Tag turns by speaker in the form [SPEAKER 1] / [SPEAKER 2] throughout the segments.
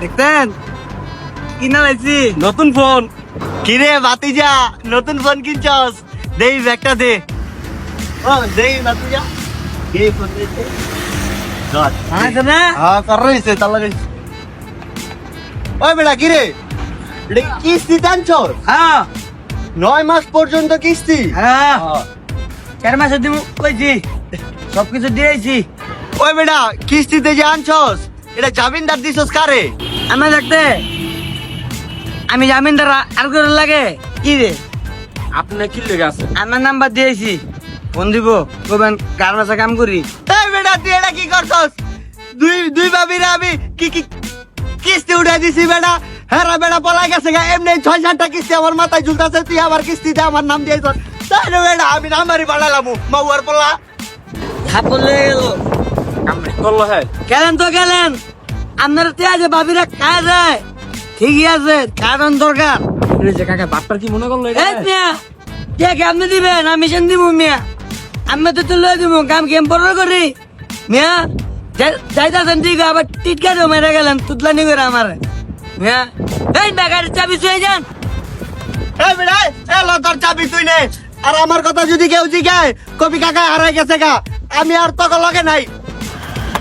[SPEAKER 1] দেখছেন? কিনা লাইছি
[SPEAKER 2] নতুন ফোন।
[SPEAKER 1] কিরে বাতিজা নতুন ফোন কিনছস? দেই ব্যাগটা দে। ও দেই বাতিজা কে ফোন দিতে
[SPEAKER 3] হ্যাঁ না
[SPEAKER 1] হ্যাঁ কর রইছে ওই বেটা কিরে? কিস্তি টানছস
[SPEAKER 3] হ্যাঁ।
[SPEAKER 1] নয় মাস পর্যন্ত কিস্তি?
[SPEAKER 3] হ্যাঁ। চার মাসে দিমু কইছি সব দিয়েছি।
[SPEAKER 1] ওই বেটা কিস্তিতে যে আনছস এটা জামিনদার দিছস কারে?
[SPEAKER 3] আমি দেখতে আমি জামিনদার আর করে লাগে কি রে?
[SPEAKER 2] আপনি কি লেগে আছে
[SPEAKER 3] আমার নাম্বার দিয়েছি ফোন দিব কবেন কার মাসে কাম করি।
[SPEAKER 1] এই বেটা তুই এটা কি করছস? দুই দুই ভাবিরে আমি কি কি কিস্তি উঠাই দিছি বেটা হেরা বেটা পলাই গেছে গা। এমনি ছয় সাতটা কিস্তি আমার মাথায় ঝুলতাছে তুই আমার কিস্তিতে আমার নাম দিয়েছ তাই না বেটা আমি নাম্বারই পাঠালাম মাউয়ার পোলা।
[SPEAKER 3] বলে গেল
[SPEAKER 2] করল হ্যাঁ।
[SPEAKER 3] গেলেন তো গেলেন। আপনারা তে আছে ভাবিরা খায় যায় ঠিকই আছে কারণ দরকার।
[SPEAKER 2] এই যে কাকা বাটপার কি মনে করল এটা?
[SPEAKER 3] এই মিয়া কে আপনি দিবেন আমি সেন দিব মিয়া। আমি তো তুলে দিব কাম কেম পর করি। মিয়া যাই- যাইতাছেন ঠিক আবার টিটকা দিয়ে মেরে গেলেন তুতলানি করে আমার। মিয়া এই বেকার চাবি শুয়ে যান।
[SPEAKER 1] এই বেটা এ ল তোর চাবি নে। আর আমার কথা যদি কেউ জিগায় কবি কাকা হারাই গেছে গা আমি আর তোকে লগে নাই।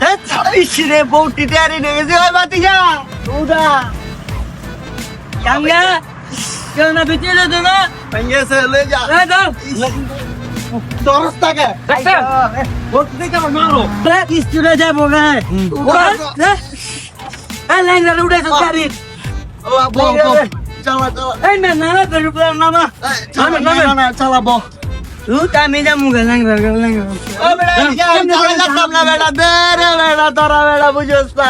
[SPEAKER 1] হে ছাড়িস রে বউটি তৈরি নিয়ে গেছে ওই বাতি যা উড়া
[SPEAKER 3] কামগা কেউ না বিচিয়ে দে না
[SPEAKER 1] লে যা।
[SPEAKER 3] দাও
[SPEAKER 1] দরস থাকে?
[SPEAKER 2] দেখে
[SPEAKER 3] যাব তো গাড়ি
[SPEAKER 1] বেড়া বো চালা চালা।
[SPEAKER 3] এই না না না তোর উপর নামা
[SPEAKER 1] চালা না না চালা বো
[SPEAKER 3] তুই আমি যাব লাইনটা লাইনটা
[SPEAKER 1] ও বেটা চালা যাতাম না বেটা দে রে বেটা তোরা বেড়া বুঝোস না।